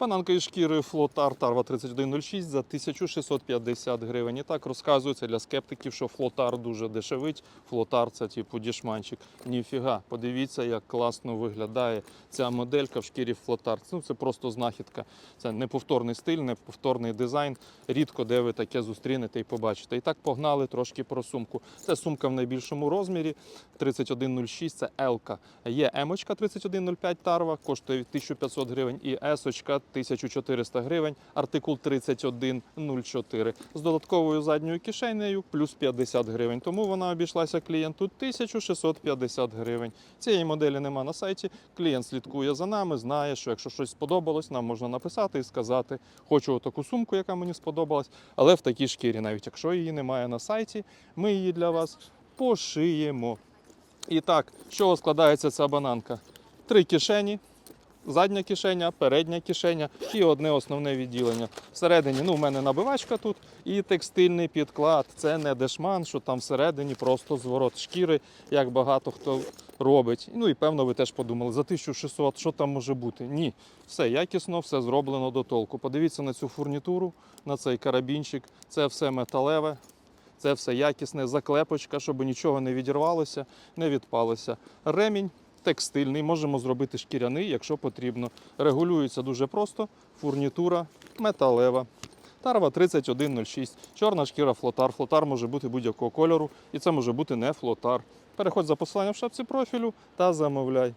Бананка із шкіри Флотар Тарва 3106 за 1650 гривень. І так розказується для скептиків, що Флотар дуже дешевить. Флотар це типу дішманчик. Ніфіга. Подивіться, як класно виглядає ця моделька в шкірі Флотар. Ну, це просто знахідка. Це неповторний стиль, неповторний дизайн. Рідко де ви таке зустрінете і побачите. І так погнали трошки про сумку. Це сумка в найбільшому розмірі 3106, це L-ка. Є М-очка 3105 тарва, коштує 1500 гривень, і С-очка 1400 гривень, артикул 3104. З додатковою задньою кишенею плюс 50 гривень. Тому вона обійшлася клієнту 1650 гривень. Цієї моделі нема на сайті. Клієнт слідкує за нами, знає, що якщо щось сподобалось, нам можна написати і сказати, хочу таку сумку, яка мені сподобалась, але в такій шкірі, навіть якщо її немає на сайті, ми її для вас пошиємо. І так, з чого складається ця бананка? Три кишені. Задня кишеня, передня кишеня і одне основне відділення. Всередині, ну, в мене набивачка тут і текстильний підклад. Це не дешман, що там всередині просто зворот шкіри, як багато хто робить. Ну і певно, ви теж подумали, за 1600 що там може бути? Ні, все якісно, все зроблено до толку. Подивіться на цю фурнітуру, на цей карабінчик. Це все металеве, це все якісне, заклепочка, щоб нічого не відірвалося, не відпалося. Ремінь текстильний, можемо зробити шкіряний, якщо потрібно. Регулюється дуже просто. Фурнітура металева. Тарва 3106, чорна шкіра флотар. Флотар може бути будь-якого кольору, і це може бути не флотар. Переходь за посиланням в шапці профілю та замовляй.